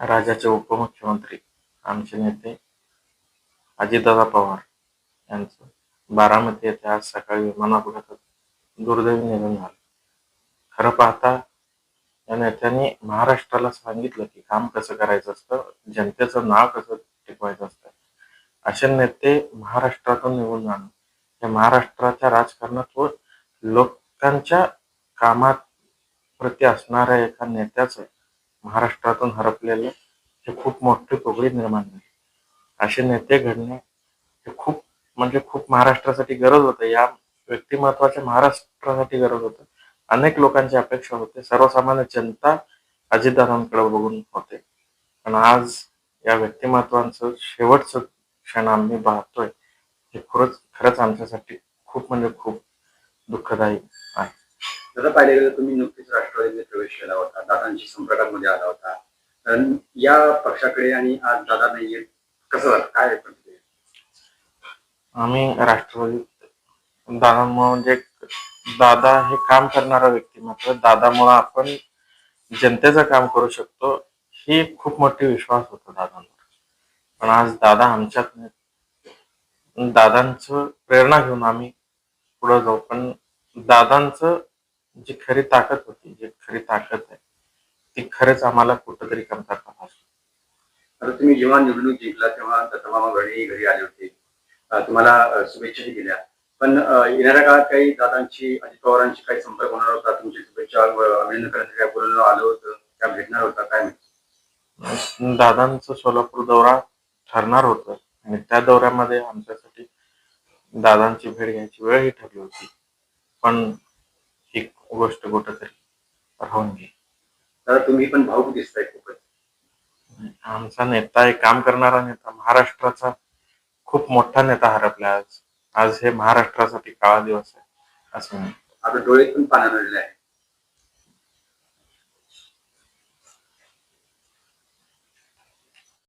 राज्याचे उपमुख्यमंत्री आमचे नेते अजितदादा पवार यांचं बारामती येथे आज सकाळी विमान अपघातात दुर्दैवी निधन झालं. खरं पाहता या नेत्यांनी महाराष्ट्राला सांगितलं की काम कसं करायचं असतं जनतेचं नाव कसं टिकवायचं असतं. असे नेते महाराष्ट्रातून निघून जाणं हे महाराष्ट्राच्या राजकारणात व लोकांच्या कामात प्रती असणाऱ्या एका नेत्याचं महाराष्ट्रातून हरपलेलं हे खूप मोठी पोगळी निर्माण झाली. असे नेते घडणे हे खूप म्हणजे खूप महाराष्ट्रासाठी गरज होतं. या व्यक्तिमत्वाच्या महाराष्ट्रासाठी गरज होतं. अनेक लोकांची अपेक्षा होते. सर्वसामान्य जनता अजितदादांकडे बघून होते. पण आज या व्यक्तिमत्वांचं शेवटचं क्षण आम्ही पाहतोय हे खरंच खरंच आमच्यासाठी खूप म्हणजे खूप दुःखदायी. आहे जसं पाहिलं गेलं तुम्ही नुकतीच राष्ट्रवादीमध्ये प्रवेश केला होता दादांशी संपर्कामध्ये आला होता. कारण या पक्षाकडे आणि आज दादा नाहीये कसं काय आम्ही राष्ट्रवादीत दादामुळे म्हणजे दादा हे काम करणारा व्यक्तिमत्व दादामुळे आपण जनतेचं काम करू शकतो ही खूप मोठी विश्वास होता दादांवर. पण आज दादा आमच्यात नाहीत. दादांचं प्रेरणा घेऊन आम्ही पुढे जाऊ. पण दादांचं जी खरी ताकद होती जी खरी ताकद आहे ती खरंच आम्हाला कुठंतरी कमतरता भासली आता तुम्ही जेव्हा निवडणूक जिंकला तेव्हा दत्तमामा घरी घरी आले होते. तुम्हाला शुभेच्छाही दिल्या. पण येणाऱ्या काळात काही दादांची अजित पवारांची काही संपर्क होणार होता? तुमची शुभेच्छा अभिनंदन करण्यासाठी काय बोलणं आलं होतं काय भेटणार होता? काय दादांचं सोलापूर दौरा ठरणार होतं. आणि त्या दौऱ्यामध्ये आमच्यासाठी दादांची भेट घ्यायची वेळही ठरली होती. पण गोष्ट कुठंतरी राहून गेली दादा तुम्ही पण भाऊक दिसताय खूपच. आमचा नेता एक काम करणारा नेता महाराष्ट्राचा खूप मोठा नेता हरपला आज. आज हे महाराष्ट्रासाठी काळा दिवस आहे असं आता डोळ्यात पण पाणी आलेले आहे.